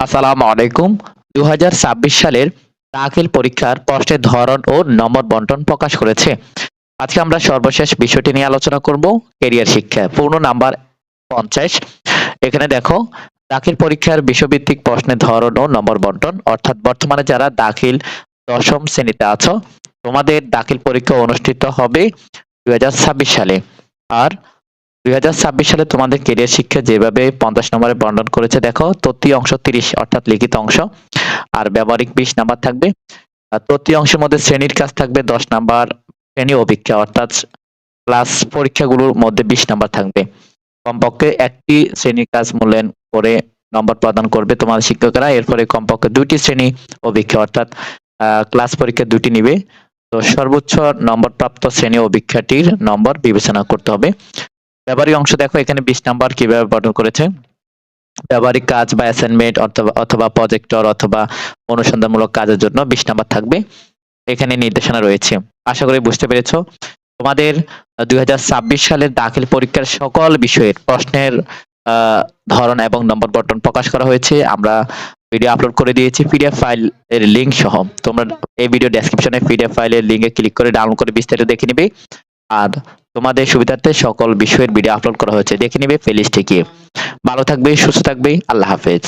আসসালামু আলাইকুম। দু হাজার ছাব্বিশ সালের দাখিল পরীক্ষার প্রশ্নের ধরন ও নম্বর বন্টন প্রকাশ করেছে। আজকে আমরা সর্বশেষ বিষয়টি নিয়ে আলোচনা করব, কেরিয়ার শিক্ষা পূর্ণ নাম্বার পঞ্চাশ। এখানে দেখো দাখিল পরীক্ষার বিষয়ভিত্তিক প্রশ্নের ধরন ও নম্বর বন্টন। অর্থাৎ বর্তমানে যারা দাখিল দশম শ্রেণীতে আছো, তোমাদের দাখিল পরীক্ষা অনুষ্ঠিত হবে দু হাজার ছাব্বিশ সালে। আর দুই হাজার ছাব্বিশ সালে তোমাদের কেরিয়ার শিক্ষা যেভাবে পঞ্চাশ নম্বরে বন্টন করেছে, দেখো, তৃতীয় অংশ তিরিশ, অর্থাৎ লিখিত অংশ। আর ব্যবহারিক বিশ নাম্বার থাকবে। তৃতীয় অংশের মধ্যে শ্রেণির কাজ থাকবে, দশ নাম্বার শ্রেণি অভিজ্ঞা অর্থাৎ ক্লাস পরীক্ষাগুলোর মধ্যে বিশ নাম্বার থাকবে। কমপক্ষে একটি শ্রেণির কাজ মূল্যায়ন করে নম্বর প্রদান করবে তোমাদের শিক্ষকরা। এরপরে কমপক্ষে দুইটি শ্রেণি অভিজ্ঞা অর্থাৎ ক্লাস পরীক্ষা দুটি নিবে। তো সর্বোচ্চ নম্বর প্রাপ্ত শ্রেণি অভিজ্ঞাটির নম্বর বিবেচনা করতে হবে। ব্যবহারিক অংশ দেখো, এখানে বিশ নাম্বার কীভাবে বর্ণন করেছে? ব্যবহারিক কাজ বা অ্যাসাইনমেন্ট অথবা অথবা প্রজেক্টর অথবা অনুসন্ধানমূলক কাজের জন্য বিশ নাম্বার থাকবে। এখানে নির্দেশনা রয়েছে। আশা করি বুঝতে পেরেছ। তোমাদের দুই হাজার ছাব্বিশ সালের দাখিল পরীক্ষার সকল বিষয়ের প্রশ্নের ধরন এবং নম্বর বন্টন প্রকাশ করা হয়েছে। আমরা ভিডিও আপলোড করে দিয়েছি পিডিএফ ফাইল এর লিঙ্ক সহ। তোমরা এই ভিডিও ডেসক্রিপশনে পিডিএফ ফাইলের লিংকে ক্লিক করে ডাউনলোড করে বিস্তারিত দেখে নিবে। আর তোমাদের সুবিধার্থে সকল বিষয়ের ভিডিও আপলোড করা হয়েছে। দেখে নিবে প্লেলিস্টে গিয়ে। ভালো থাকবে, সুস্থ থাকবে। আল্লাহ হাফেজ।